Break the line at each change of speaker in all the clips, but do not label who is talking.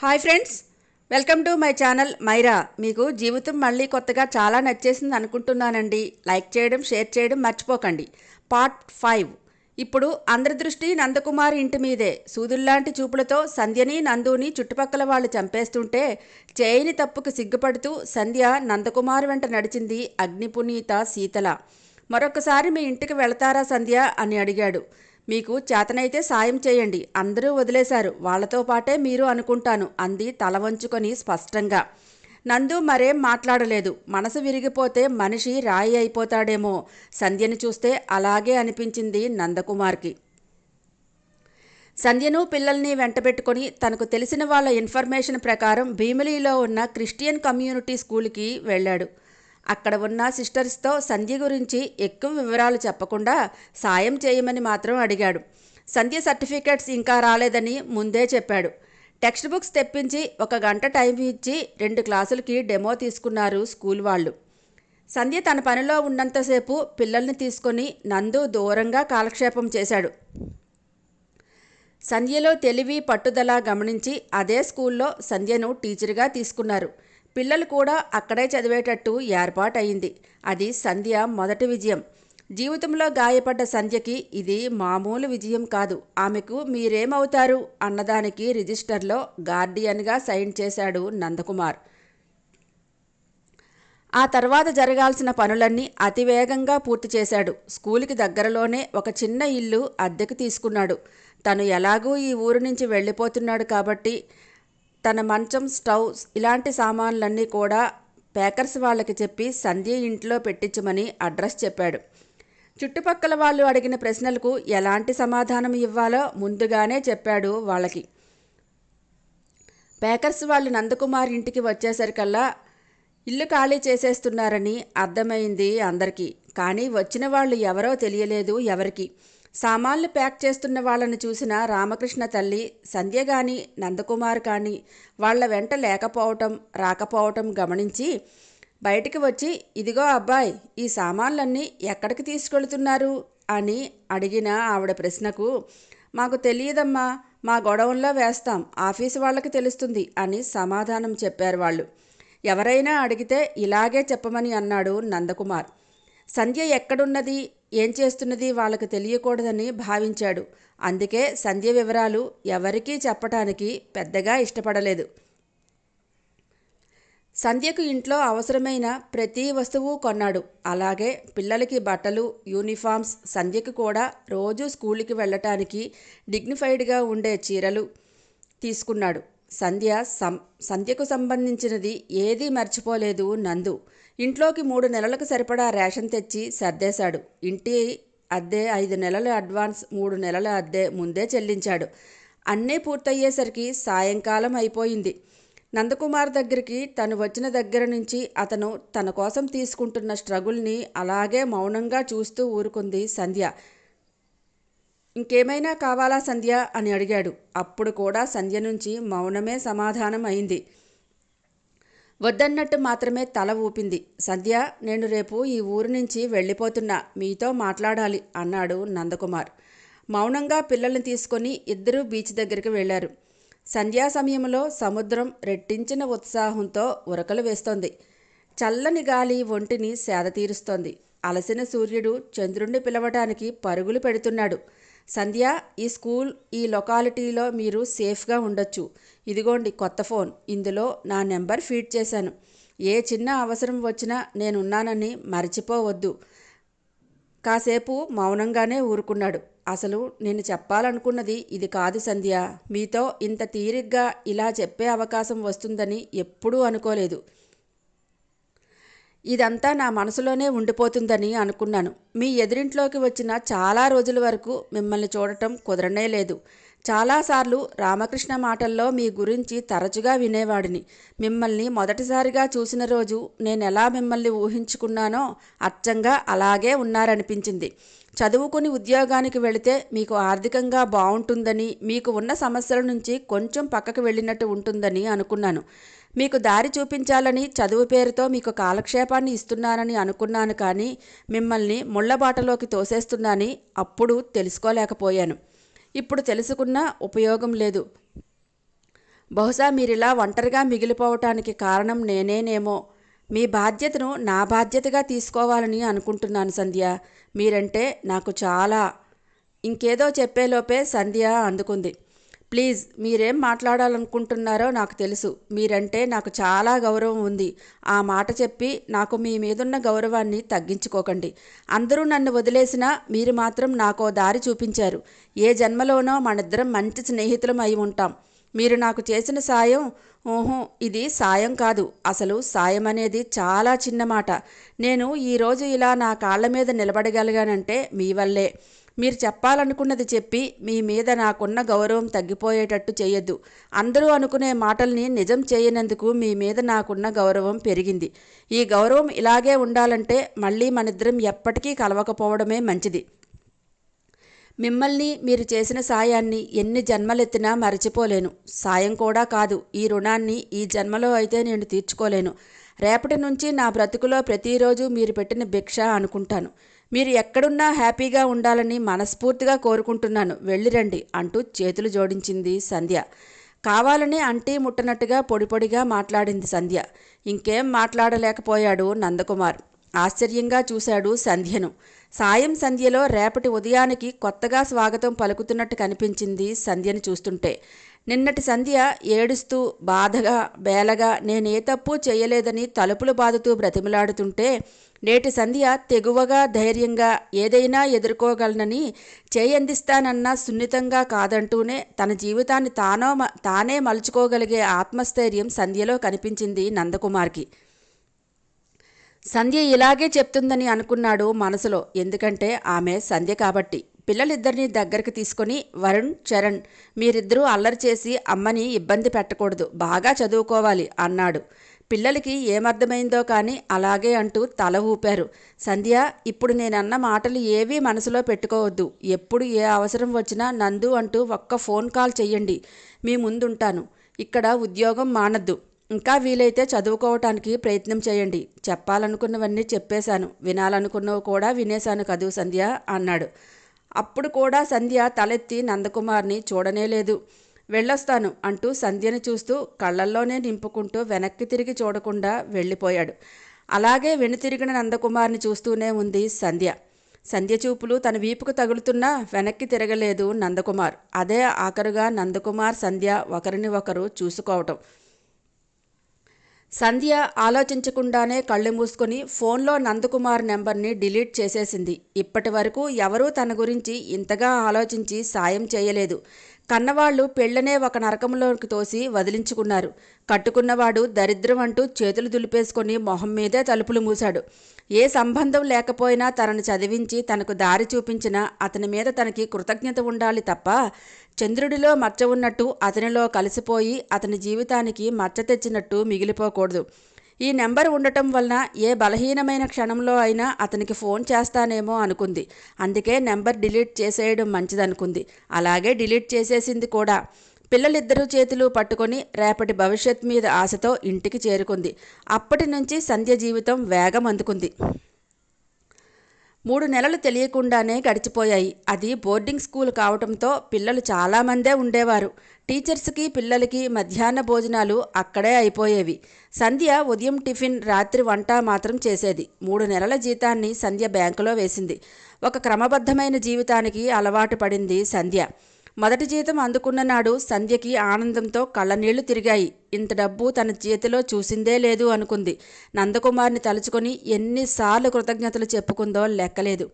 Hi friends welcome to my channel Myra. మీకు జీవితం మళ్ళీ కొత్తగా చాలా నచ్చేసింది అనుకుంటున్నానండి. లైక్ చేయడం షేర్ చేయడం మర్చిపోకండి. Part five. ఇప్పుడు అందరి దృష్టి నందకుమార్ ఇంటి మీదే. సూదుల్లాంటి చూపులతో సంధ్యని నందుని చుట్టుపక్కల వాళ్ళు చంపేస్తుంటే చేయని తప్పుకు సిగ్గుపడుతూ సంధ్య నందకుమార్ వెంట నడిచింది అగ్నిపునీత శీతల మరొకసారి మీ ఇంటికి వెళతారా సంధ్య? అని అడిగాడు. మీకు చేతనైతే సాయం చేయండి. అందరూ వదిలేశారు. వాళ్ళతో పాటే మీరు అనుకుంటాను. అంది తల వంచుకొని స్పష్టంగా. నందు మరేం మాట్లాడలేదు. మనసు విరిగిపోతే మనిషి రాయి అయిపోతాడేమో. సంధ్యని చూస్తే అలాగే అనిపించింది నందకుమార్కి. సంధ్యను పిల్లల్ని వెంటబెట్టుకొని తనకు తెలిసిన వాళ్ళ ఇన్ఫర్మేషన్ ప్రకారం భీమిలిలో ఉన్న క్రిస్టియన్ కమ్యూనిటీ స్కూల్కి వెళ్ళాడు. అక్కడ ఉన్న సిస్టర్స్తో సంధ్య గురించి ఎక్కువ వివరాలు చెప్పకుండా సాయం చేయమని మాత్రం అడిగాడు. సంధ్య సర్టిఫికేట్స్ ఇంకా రాలేదని ముందే చెప్పాడు. టెక్స్ట్ బుక్స్ తెప్పించి ఒక గంట టైం ఇచ్చి రెండు క్లాసులకి డెమో తీసుకున్నారు స్కూల్ వాళ్ళు. సంధ్య తన పనిలో ఉన్నంతసేపు పిల్లల్ని తీసుకొని నందు దూరంగా కాలక్షేపం చేశాడు. సంధ్యలో తెలివి పట్టుదల గమనించి అదే స్కూల్లో సంధ్యను టీచర్గా తీసుకున్నారు. పిల్లలు కూడా అక్కడే చదివేటట్టు ఏర్పాటయింది. అది సంధ్య మొదటి విజయం. జీవితంలో గాయపడ్డ సంధ్యకి ఇది మామూలు విజయం కాదు. ఆమెకు మీరేమవుతారు అన్నదానికి రిజిస్టర్లో గార్డియన్గా సైన్ చేశాడు నందకుమార్. ఆ తర్వాత జరగాల్సిన పనులన్నీ అతివేగంగా పూర్తి చేశాడు. స్కూల్కి దగ్గరలోనే ఒక చిన్న ఇల్లు అద్దెకు తీసుకున్నాడు. తను ఎలాగూ ఈ ఊరు నుంచి వెళ్ళిపోతున్నాడు కాబట్టి తన మంచం స్టవ్ ఇలాంటి సామాన్లన్నీ కూడా పేకర్స్ వాళ్ళకి చెప్పి సంధ్య ఇంట్లో పెట్టించమని అడ్రస్ చెప్పాడు. చుట్టుపక్కల వాళ్ళు అడిగిన ప్రశ్నలకు ఎలాంటి సమాధానం ఇవ్వాలో ముందుగానే చెప్పాడు వాళ్ళకి. పేకర్స్ వాళ్ళు నందకుమార్ ఇంటికి వచ్చేసరికల్లా ఇల్లు ఖాళీ చేసేస్తున్నారని అర్థమైంది అందరికీ. కానీ వచ్చిన వాళ్ళు ఎవరో తెలియలేదు ఎవరికి. సామాన్లు ప్యాక్ చేస్తున్న వాళ్ళని చూసిన రామకృష్ణ తల్లి సంధ్య గాని నందకుమార్ కానీ వాళ్ళ వెంట లేకపోవటం రాకపోవటం గమనించి బయటికి వచ్చి ఇదిగో అబ్బాయి ఈ సామాన్లన్నీ ఎక్కడికి తీసుకెళ్తున్నారు? అని అడిగిన ఆవిడ ప్రశ్నకు మాకు తెలియదమ్మా మా గొడవంలో వేస్తాం ఆఫీసు వాళ్ళకి తెలుస్తుంది అని సమాధానం చెప్పారు వాళ్ళు. ఎవరైనా అడిగితే ఇలాగే చెప్పమని అన్నాడు నందకుమార్. సంధ్య ఎక్కడున్నది? ఏం చేస్తున్నది వాళ్ళకు తెలియకూడదని భావించాడు. అందుకే సంధ్య వివరాలు ఎవరికీ చెప్పటానికి పెద్దగా ఇష్టపడలేదు. సంధ్యకు ఇంట్లో అవసరమైన ప్రతి వస్తువు కొన్నాడు. అలాగే పిల్లలకి బట్టలు యూనిఫామ్స్ సంధ్యకు కూడా రోజు స్కూల్కి వెళ్ళటానికి డిగ్నిఫైడ్గా ఉండే చీరలు తీసుకున్నాడు. సంధ్య సం సంధ్యకు సంబంధించినది ఏదీ మర్చిపోలేదు నందు. ఇంట్లోకి మూడు నెలలకు సరిపడా రేషన్ తెచ్చి సర్దేశాడు. ఇంటి అద్దె ఐదు నెలల అడ్వాన్స్ మూడు నెలల అద్దె ముందే చెల్లించాడు. అన్నీ పూర్తయ్యేసరికి సాయంకాలం అయిపోయింది. నందకుమార్ దగ్గరికి తను వచ్చిన దగ్గర నుంచి అతను తన కోసం తీసుకుంటున్న స్ట్రగుల్ని అలాగే మౌనంగా చూస్తూ ఊరుకుంది సంధ్య. ఇంకేమైనా కావాలా సంధ్య? అని అడిగాడు. అప్పుడు కూడా సంధ్య నుంచి మౌనమే సమాధానం అయింది. వద్దన్నట్టు మాత్రమే తల ఊపింది. సంధ్య నేను రేపు ఈ ఊరు నుంచి వెళ్ళిపోతున్నా. మీతో మాట్లాడాలి అన్నాడు నందకుమార్. మౌనంగా పిల్లల్ని తీసుకొని ఇద్దరూ బీచ్ దగ్గరికి వెళ్ళారు సంధ్యా సమయంలో సముద్రం రెట్టించిన ఉత్సాహంతో ఉరకలు వేస్తోంది. చల్లని గాలి ఒంటిని సేద తీరుస్తోంది. అలసిన సూర్యుడు చంద్రుణ్ణి పిలవటానికి పరుగులు పెడుతున్నాడు. సంధ్య ఈ స్కూల్ ఈ లొకాలిటీలో మీరు సేఫ్గా ఉండొచ్చు. ఇదిగోండి కొత్త ఫోన్. ఇందులో నా నెంబర్ ఫీడ్ చేశాను. ఏ చిన్న అవసరం వచ్చినా నేనున్నానని మర్చిపోవద్దు. కాసేపు మౌనంగానే ఊరుకున్నాడు. అసలు నేను చెప్పాలనుకున్నది ఇది కాదు సంధ్య. మీతో ఇంత తీరిగ్గా ఇలా చెప్పే అవకాశం వస్తుందని ఎప్పుడూ అనుకోలేదు. ఇదంతా నా మనసులోనే ఉండిపోతుందని అనుకున్నాను. మీ ఎదురింట్లోకి వచ్చిన చాలా రోజుల వరకు మిమ్మల్ని చూడటం కుదరనే లేదు. చాలాసార్లు రామకృష్ణ మాటల్లో మీ గురించి తరచుగా వినేవాడిని. మిమ్మల్ని మొదటిసారిగా చూసిన రోజు నేను ఎలా మిమ్మల్ని ఊహించుకున్నానో అచ్చంగా అలాగే ఉన్నారనిపించింది. చదువుకుని ఉద్యోగానికి వెళితే మీకు ఆర్థికంగా బాగుంటుందని మీకు ఉన్న సమస్యల నుంచి కొంచెం పక్కకు వెళ్ళినట్టు ఉంటుందని అనుకున్నాను. మీకు దారి చూపించాలని చదువు పేరుతో మీకు కాలక్షేపాన్ని ఇస్తున్నానని అనుకున్నాను కానీ మిమ్మల్ని ముళ్ళబాటలోకి తోసేస్తున్నానని అప్పుడు తెలుసుకోలేకపోయాను. ఇప్పుడు తెలుసుకున్నా ఉపయోగం లేదు. బహుశా మీరిలా ఒంటరిగా మిగిలిపోవటానికి కారణం నేనేనేమో. మీ బాధ్యతను నా బాధ్యతగా తీసుకోవాలని అనుకుంటున్నాను సంధ్య. మీరంటే నాకు చాలా. ఇంకేదో చెప్పేలోపే సంధ్య అందుకుంది. ప్లీజ్ మీరేం మాట్లాడాలనుకుంటున్నారో నాకు తెలుసు. మీరంటే నాకు చాలా గౌరవం ఉంది. ఆ మాట చెప్పి నాకు మీ మీదున్న గౌరవాన్ని తగ్గించుకోకండి. అందరూ నన్ను వదిలేసినా మీరు మాత్రం నాకో దారి చూపించారు. ఏ జన్మలోనో మనిద్దరం మంచి స్నేహితులం అయి ఉంటాం. మీరు నాకు చేసిన సాయం ఓహో ఇది సాయం కాదు. అసలు సాయం అనేది చాలా చిన్న మాట నేను ఈరోజు ఇలా నా కాళ్ళ మీద నిలబడగలిగానంటే మీ వల్లే. మీరు చెప్పాలనుకున్నది చెప్పి మీ మీద నాకున్న గౌరవం తగ్గిపోయేటట్టు చేయొద్దు. అందరూ అనుకునే మాటల్ని నిజం చేయనందుకు మీ మీద నాకున్న గౌరవం పెరిగింది. ఈ గౌరవం ఇలాగే ఉండాలంటే మళ్ళీ మనిద్దరం ఎప్పటికీ కలవకపోవడమే మంచిది. మిమ్మల్ని మీరు చేసిన సాయాన్ని ఎన్ని జన్మలెత్తినా మరచిపోలేను. సాయం కూడా కాదు. ఈ రుణాన్ని ఈ జన్మలో అయితే నేను తీర్చుకోలేను. రేపటి నుంచి నా బ్రతుకులో ప్రతిరోజు మీరు పెట్టిన భిక్ష అనుకుంటాను. మీరు ఎక్కడున్నా హ్యాపీగా ఉండాలని మనస్ఫూర్తిగా కోరుకుంటున్నాను. వెళ్ళిరండి అంటూ చేతులు జోడించింది సంధ్య. కావాలని అంటీ ముట్టనట్టుగా పొడిపొడిగా మాట్లాడింది సంధ్య. ఇంకేం మాట్లాడలేకపోయాడు నందకుమార్. ఆశ్చర్యంగా చూశాడు సంధ్యను. సాయం సంధ్యలో రేపటి ఉదయానికి కొత్తగా స్వాగతం పలుకుతున్నట్టు కనిపించింది సంధ్యని చూస్తుంటే. నిన్నటి సంధ్య ఏడుస్తూ బాధగా బేలగా నేనే తప్పు చేయలేదని తలుపులు బాదుతూ బ్రతిమలాడుతుంటే నేటి సంధ్య తెగువగా ధైర్యంగా ఏదైనా ఎదుర్కోగలనని చేయందిస్తానన్నా సున్నితంగా కాదంటూనే తన జీవితాన్ని తానో తానే మలుచుకోగలిగే ఆత్మస్థైర్యం సంధ్యలో కనిపించింది నందకుమార్కి. సంధ్య ఇలాగే చెప్తుందని అనుకున్నాడు మనసులో. ఎందుకంటే ఆమె సంధ్య కాబట్టి. పిల్లలిద్దరినీ దగ్గరికి తీసుకొని వరుణ్ చరణ్ మీరిద్దరూ అల్లరి చేసి అమ్మని ఇబ్బంది పెట్టకూడదు. బాగా చదువుకోవాలి అన్నాడు. పిల్లలకి ఏమర్థమైందో కానీ అలాగే అంటూ తల ఊపారు. సంధ్య ఇప్పుడు నేనన్న మాటలు ఏవీ మనసులో పెట్టుకోవద్దు. ఎప్పుడు ఏ అవసరం వచ్చినా నందు అంటూ ఒక్క ఫోన్ కాల్ చెయ్యండి. మీ ముందుంటాను. ఇక్కడ ఉద్యోగం మానద్దు. ఇంకా వీలైతే చదువుకోవటానికి ప్రయత్నం చేయండి. చెప్పాలనుకున్నవన్నీ చెప్పేశాను. వినాలనుకున్నవి కూడా వినేశాను కదూ సంధ్య అన్నాడు. అప్పుడు కూడా సంధ్య తలెత్తి నందకుమార్ని చూడనే లేదు. వెళ్ళొస్తాను అంటూ సంధ్యని చూస్తూ కళ్ళల్లోనే నింపుకుంటూ వెనక్కి తిరిగి చూడకుండా వెళ్ళిపోయాడు. అలాగే వెనుతిరిగిన నందకుమార్ని చూస్తూనే ఉంది సంధ్య. సంధ్య చూపులు తన వీపుకు తగులుతున్నా వెనక్కి తిరగలేదు నందకుమార్. అదే ఆఖరుగా నందకుమార్ సంధ్య ఒకరిని ఒకరు చూసుకోవటం. సంధ్య ఆలోచించకుండానే కళ్ళు మూసుకుని ఫోన్లో నందకుమార్ నెంబర్ని డిలీట్ చేసేసింది. ఇప్పటి వరకు ఎవరూ తన గురించి ఇంతగా ఆలోచించి సాయం చేయలేదు. కన్నవాళ్ళు పెళ్ళనే ఒక నరకంలోకి తోసి వదిలించుకున్నారు. కట్టుకున్నవాడు దరిద్రం అంటూ చేతులు దులిపేసుకొని మొహం మీదే తలుపులు మూశాడు. ఏ సంబంధం లేకపోయినా తనను చదివించి తనకు దారి చూపించినా అతని మీద తనకి కృతజ్ఞత ఉండాలి తప్ప చంద్రుడిలో మచ్చ ఉన్నట్టు అతనిలో కలిసిపోయి అతని జీవితానికి మచ్చ తెచ్చినట్టు మిగిలిపోకూడదు. ఈ నెంబర్ ఉండటం వలన ఏ బలహీనమైన క్షణంలో అయినా అతనికి ఫోన్ చేస్తానేమో అనుకుంది. అందుకే నెంబర్ డిలీట్ చేసేయడం మంచిదనుకుంది. అలాగే డిలీట్ చేసేసింది కూడా. పిల్లలిద్దరూ చేతులు పట్టుకొని రేపటి భవిష్యత్ మీద ఆశతో ఇంటికి చేరుకుంది. అప్పటి నుంచి సంధ్య జీవితం వేగం అందుకుంది. మూడు నెలలు తెలియకుండానే గడిచిపోయాయి. అది బోర్డింగ్ స్కూల్ కావటంతో పిల్లలు చాలామందే ఉండేవారు. టీచర్స్కి పిల్లలకి మధ్యాహ్న భోజనాలు అక్కడే అయిపోయేవి. సంధ్య ఉదయం టిఫిన్ రాత్రి వంట మాత్రం చేసేది. మూడు నెలల జీతాన్ని సంధ్య బ్యాంకులో వేసింది. ఒక క్రమబద్ధమైన జీవితానికి అలవాటు పడింది సంధ్య. మొదటి జీతం అందుకున్న నాడు సంధ్యకి ఆనందంతో కళ్ళనీళ్ళు తిరిగాయి. ఇంత డబ్బు తన చేతిలో చూసిందే లేదు అనుకుంది. నందకుమార్ని తలుచుకొని ఎన్నిసార్లు కృతజ్ఞతలు చెప్పుకుందో లెక్కలేదు.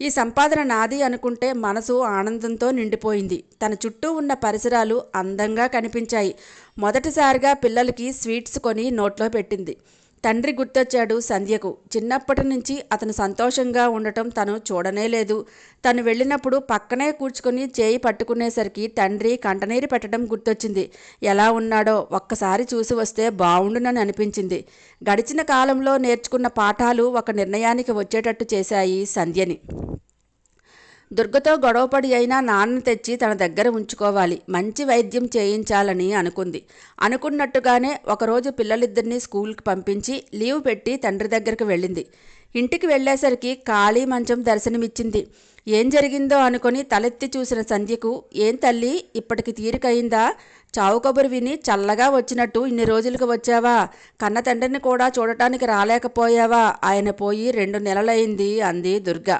ఈ సంపాదన నాది అనుకుంటే మనసు ఆనందంతో నిండిపోయింది. తన చుట్టూ ఉన్న పరిసరాలు అందంగా కనిపించాయి. మొదటిసారిగా పిల్లలకి స్వీట్స్ కొని నోట్లో పెట్టింది. తండ్రి గుర్తొచ్చాడు సంధ్యకు. చిన్నప్పటి నుంచి అతను సంతోషంగా ఉండటం తను చూడనే లేదు. తను వెళ్ళినప్పుడు పక్కనే కూర్చుకొని చేయి పట్టుకునేసరికి తండ్రి కంటనీరు పెట్టడం గుర్తొచ్చింది. ఎలా ఉన్నాడో ఒక్కసారి చూసి వస్తే బాగుండునని అనిపించింది. గడిచిన కాలంలో నేర్చుకున్న పాఠాలు ఒక నిర్ణయానికి వచ్చేటట్టు చేశాయి సంధ్యని. దుర్గతో గొడవపడి అయినా నాన్న తెచ్చి తన దగ్గర ఉంచుకోవాలి. మంచి వైద్యం చేయించాలని అనుకుంది. అనుకున్నట్టుగానే ఒకరోజు పిల్లలిద్దరినీ స్కూల్కి పంపించి లీవ్ పెట్టి తండ్రి దగ్గరికి వెళ్ళింది. ఇంటికి వెళ్ళేసరికి ఖాళీ మంచం దర్శనమిచ్చింది. ఏం జరిగిందో అనుకొని తలెత్తి చూసిన సంధ్యకు ఏం తల్లి ఇప్పటికి తీరికయిందా? చావు కబురు విని చల్లగా వచ్చినట్టు ఇన్ని రోజులకు వచ్చావా? కన్న తండ్రిని కూడా చూడటానికి రాలేకపోయావా? ఆయన పోయి రెండు నెలలైంది అంది దుర్గా.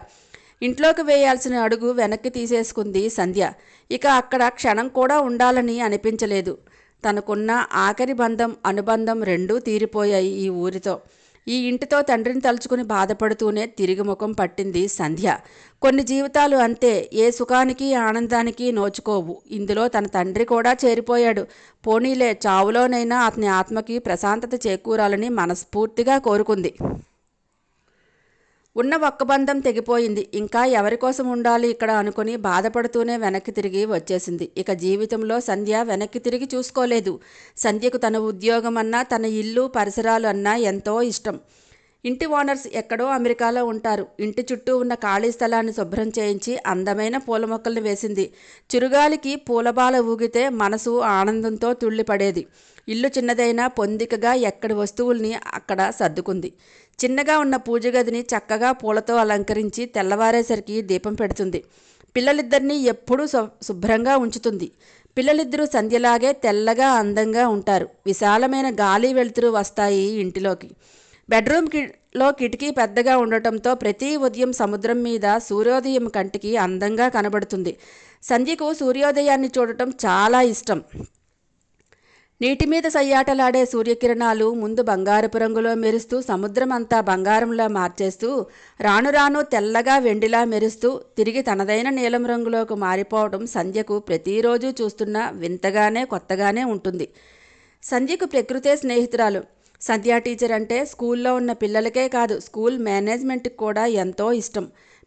ఇంట్లోకి వేయాల్సిన అడుగు వెనక్కి తీసేసుకుంది సంధ్య. ఇక అక్కడ క్షణం కూడా ఉండాలని అనిపించలేదు. తనకున్న ఆఖరి బంధం అనుబంధం రెండూ తీరిపోయాయి ఈ ఊరితో. ఈ ఇంటితో తండ్రిని తలుచుకుని బాధపడుతూనే తిరిగి ముఖం పట్టింది సంధ్య. కొన్ని జీవితాలు అంతే ఏ సుఖానికి ఆనందానికి నోచుకోవు. ఇందులో తన తండ్రి కూడా చేరిపోయాడు. పోనీలే చావులోనైనా అతని ఆత్మకి ప్రశాంతత చేకూరాలని మనస్ఫూర్తిగా కోరుకుంది. ఉన్న ఒక్క బంధం తెగిపోయింది. ఇంకా ఎవరి కోసం ఉండాలి ఇక్కడ అనుకుని బాధపడుతూనే వెనక్కి తిరిగి వచ్చేసింది. ఇక జీవితంలో సంధ్య వెనక్కి తిరిగి చూసుకోలేదు. సంధ్యకు తన ఉద్యోగం అన్నా తన ఇల్లు పరిసరాలు అన్నా ఎంతో ఇష్టం. ఇంటి ఓనర్స్ ఎక్కడో అమెరికాలో ఉంటారు. ఇంటి చుట్టూ ఉన్న ఖాళీ స్థలాన్ని శుభ్రం చేయించి అందమైన పూల మొక్కల్ని వేసింది. చిరుగాలికి పూలబాల ఊగితే మనసు ఆనందంతో తుళ్ళిపడేది. ఇల్లు చిన్నదైనా పొందికగా ఎక్కడి వస్తువుల్ని అక్కడ సర్దుకుంది. చిన్నగా ఉన్న పూజ గదిని చక్కగా పూలతో అలంకరించి తెల్లవారేసరికి దీపం పెడుతుంది. పిల్లలిద్దరినీ ఎప్పుడూ శుభ్రంగా ఉంచుతుంది. పిల్లలిద్దరూ సంధ్యలాగే తెల్లగా అందంగా ఉంటారు. విశాలమైన గాలి వెలుతురు వస్తాయి ఇంటిలోకి. బెడ్రూమ్లో కిటికీ పెద్దగా ఉండటంతో ప్రతి ఉదయం సముద్రం మీద సూర్యోదయం కంటికి అందంగా కనబడుతుంది. సంధ్యకు సూర్యోదయాన్ని చూడటం చాలా ఇష్టం. నీటి మీద సయ్యాటలాడే సూర్యకిరణాలు ముందు బంగారపు రంగులో మెరుస్తూ సముద్రం అంతా బంగారంలా మార్చేస్తూ రాను రాను తెల్లగా వెండిలా మెరుస్తూ తిరిగి తనదైన నీలం రంగులోకి మారిపోవడం సంధ్యకు ప్రతిరోజు చూస్తున్న వింతగానే కొత్తగానే ఉంటుంది. సంధ్యకు ప్రకృతే స్నేహితురాలు. సంధ్యా టీచర్ అంటే స్కూల్లో ఉన్న పిల్లలకే కాదు స్కూల్ మేనేజ్మెంట్కి కూడా ఎంతో ఇష్టం.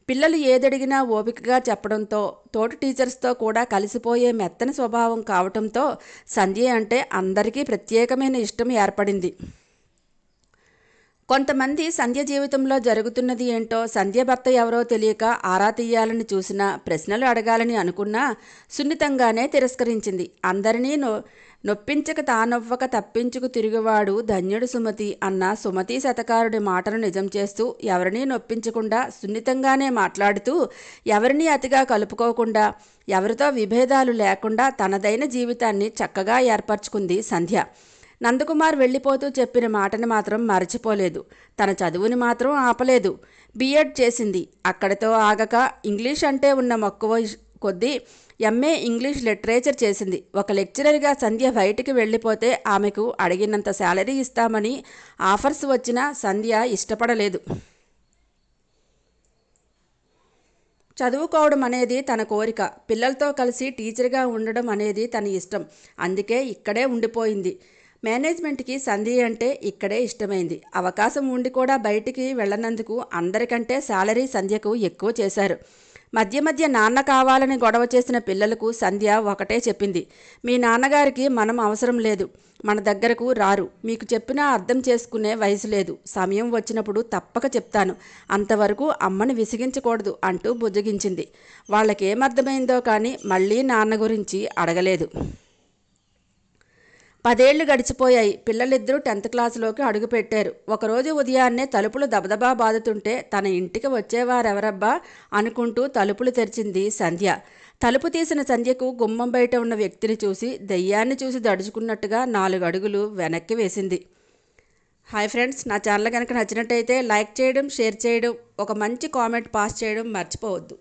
పిల్లలు ఏదడిగినా ఓపికగా చెప్పడంతో తోటి టీచర్స్తో కూడా కలిసిపోయే మెత్తని స్వభావం కావటంతో సంధ్య అంటే అందరికీ ప్రత్యేకమైన ఇష్టం ఏర్పడింది. కొంతమంది సంధ్య జీవితంలో జరుగుతున్నది ఏంటో సంధ్య భర్త ఎవరో తెలియక ఆరా తీయాలని చూసినా ప్రశ్నలు అడగాలని అనుకున్నా సున్నితంగానే తిరస్కరించింది. అందరినీ నో నొప్పించక తానొవ్వక తప్పించుకు తిరుగువాడు ధన్యుడు సుమతి అన్న సుమతి శతకారుడి మాటను నిజం చేస్తూ ఎవరినీ నొప్పించకుండా సున్నితంగానే మాట్లాడుతూ ఎవరినీ అతిగా కలుపుకోకుండా ఎవరితో విభేదాలు లేకుండా తనదైన జీవితాన్ని చక్కగా ఏర్పరచుకుంది సంధ్య. నందకుమార్ వెళ్ళిపోతూ చెప్పిన మాటని మాత్రం మరచిపోలేదు. తన చదువుని మాత్రం ఆపలేదు. బీఎడ్ చేసింది. అక్కడితో ఆగక ఇంగ్లీష్ అంటే ఉన్న మక్కువ కొద్దీ ఎంఏ ఇంగ్లీష్ లిటరేచర్ చేసింది. ఒక లెక్చరర్గా సంధ్య బయటికి వెళ్ళిపోతే ఆమెకు అడిగినంత శాలరీ ఇస్తామని ఆఫర్స్ వచ్చినా సంధ్య ఇష్టపడలేదు. చదువుకోవడం అనేది తన కోరిక. పిల్లలతో కలిసి టీచర్గా ఉండడం అనేది తన ఇష్టం. అందుకే ఇక్కడే ఉండిపోయింది. మేనేజ్మెంట్కి సంధి అంటే ఇక్కడే ఇష్టమైంది. అవకాశం ఉండి కూడా బయటికి వెళ్ళనందుకు అందరికంటే శాలరీ సంధ్యకు ఎక్కువ చేశారు. మధ్య మధ్య నాన్న కావాలని గొడవ చేసిన పిల్లలకు సంధ్య ఒకటే చెప్పింది. మీ నాన్నగారికి మనం అవసరం లేదు. మన దగ్గరకు రారు. మీకు చెప్పినా అర్థం చేసుకునే వయసు లేదు. సమయం వచ్చినప్పుడు తప్పక చెప్తాను. అంతవరకు అమ్మని విసిగించకూడదు అంటూ బుజ్జగించింది. వాళ్ళకేమర్థమైందో కానీ మళ్ళీ నాన్న గురించి అడగలేదు. పదేళ్ళు గడిచిపోయాయి. పిల్లలిద్దరూ టెన్త్ క్లాసులోకి అడుగుపెట్టారు ఒకరోజు ఉదయాన్నే తలుపులు దబదబా బాదుతుంటే తన ఇంటికి వచ్చేవారెవరబ్బా అనుకుంటూ తలుపులు తెరిచింది సంధ్య. తలుపు తీసిన సంధ్యకు గుమ్మం బయట ఉన్న వ్యక్తిని చూసి దయ్యాన్ని చూసి దడుచుకున్నట్టుగా నాలుగు అడుగులు వెనక్కి వేసింది. హాయ్ ఫ్రెండ్స్ నా ఛానల్ కనుక నచ్చినట్టయితే లైక్ చేయడం షేర్ చేయడం ఒక మంచి కామెంట్ పాస్ చేయడం మర్చిపోవద్దు.